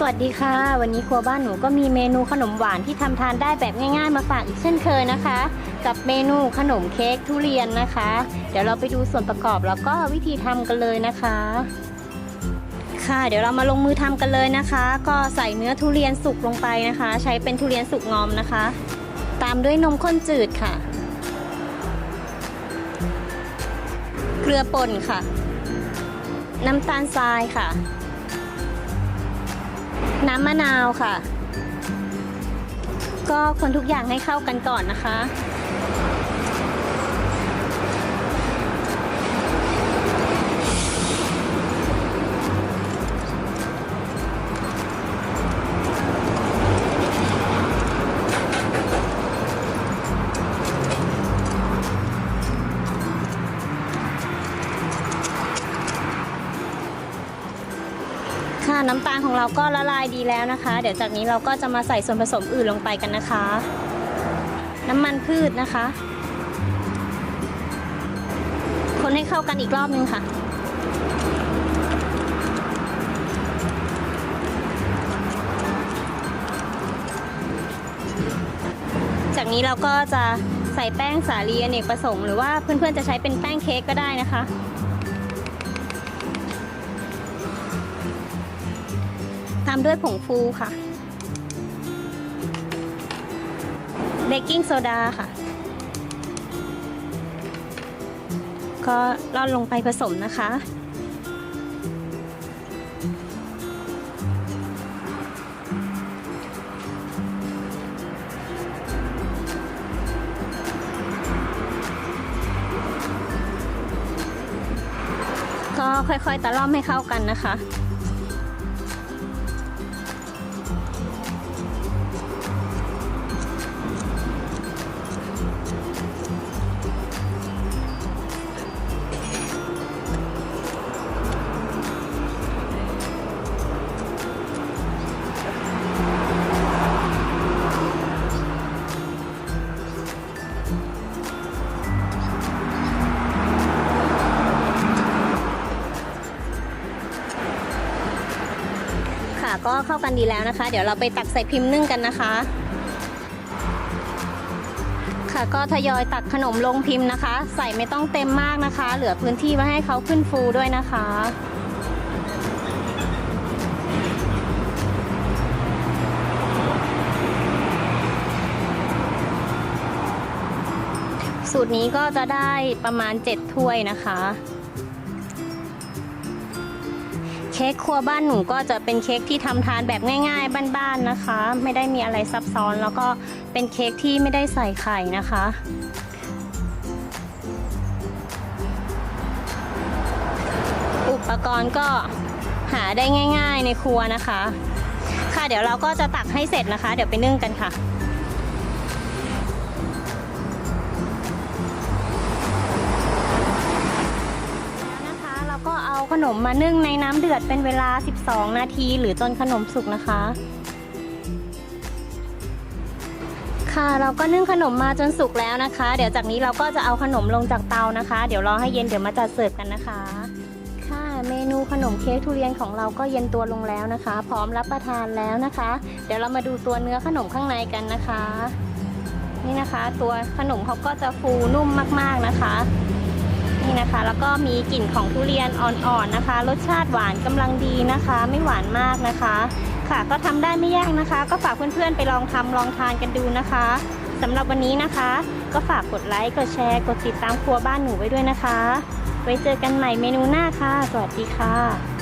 สวัสดีค่ะ วันนี้ครัวบ้านหนูก็มีเมนูขนมหวานที่ทำทานได้แบบง่าย ๆ มาฝากอีกเช่นเคยนะคะ กับเมนูขนมเค้กทุเรียนนะคะ เดี๋ยวเราไปดูส่วนประกอบแล้วก็วิธีทำกันเลยนะคะ ค่ะ เดี๋ยวเรามาลงมือทำกันเลยนะคะ ก็ใส่เนื้อทุเรียนสุกลงไปนะคะ ใช้เป็นทุเรียนสุกงอมนะคะ ตามด้วยนมข้นจืดค่ะ เกลือป่นค่ะ น้ำตาลทรายค่ะ น้ำมะนาวค่ะ ก็คนทุกอย่างให้เข้ากันก่อนนะคะ น้ำตาลของเราก็ละลายดีแล้วนะคะ เดี๋ยวจากนี้เราก็จะมาใส่ส่วนผสมอื่นลงไปกันนะคะ น้ำมันพืชนะคะ คนให้เข้ากันอีกรอบนึงค่ะจากนี้เราก็จะใส่แป้งสาลีอเนกประสงค์หรือว่าเพื่อนๆจะใช้เป็นแป้งเค้กก็ได้นะคะามด้วยผงฟูค่ะ เบกกิ้งโซดาค่ะ ก็ร่อนลงไปผสมนะคะก็ค่อยๆตะล่อมให้เข้ากันนะคะ ก็เข้ากันดีแล้วนะคะ เดี๋ยวเราไปตักใส่พิมพ์นึ่งกันนะคะ ค่ะก็ทยอยตักขนมลงพิมพ์นะคะ ใส่ไม่ต้องเต็มมากนะคะ เหลือพื้นที่ไว้ให้เขาขึ้นฟูด้วยนะคะสูตรนี้ก็จะได้ประมาณ 7 ถ้วยนะคะ เค้กครัวบ้านหนูก็จะเป็นเค้กที่ทำทานแบบง่าย ๆ บ้านๆนะคะ ไม่ได้มีอะไรซับซ้อนแล้วก็เป็นเค้กที่ไม่ได้ใส่ไข่นะคะอุปกรณ์ก็หาได้ง่าย ๆ ในครัวนะคะ ค่ะเดี๋ยวเราก็จะตักให้เสร็จนะคะ เดี๋ยวไปนึ่งกันค่ะ นมมานึ่งในน้ำเดือดเป็นเวลา 12 นาที หรือจนขนมสุกนะคะ ค่ะเราก็นึ่งขนมมาจนสุกแล้วนะคะ เดี๋ยวจากนี้เราก็จะเอาขนมลงจากเตานะคะ เดี๋ยวรอให้เย็นเดี๋ยวมาจัดเสิร์ฟกันนะคะ ค่ะเมนูขนมเค้กทุเรียนของเราก็เย็นตัวลงแล้วนะคะ พร้อมรับประทานแล้วนะคะ เดี๋ยวเรามาดูตัวเนื้อขนมข้างในกันนะคะ นี่นะคะ ตัวขนมเขาก็จะฟูนุ่มมากๆนะคะ นี่นะคะ แล้วก็มีกลิ่นของทุเรียนอ่อนๆนะคะ รสชาติหวานกำลังดีนะคะ ไม่หวานมากนะคะ ค่ะก็ทำได้ไม่ยากนะคะ ก็ฝากเพื่อนๆไปลองทำลองทานกันดูนะคะสำหรับวันนี้นะคะ ก็ฝากกดไลค์กดแชร์ กดติดตามครัวบ้านหนูไว้ด้วยนะคะ ไว้เจอกันใหม่เมนูหน้าค่ะ สวัสดีค่ะ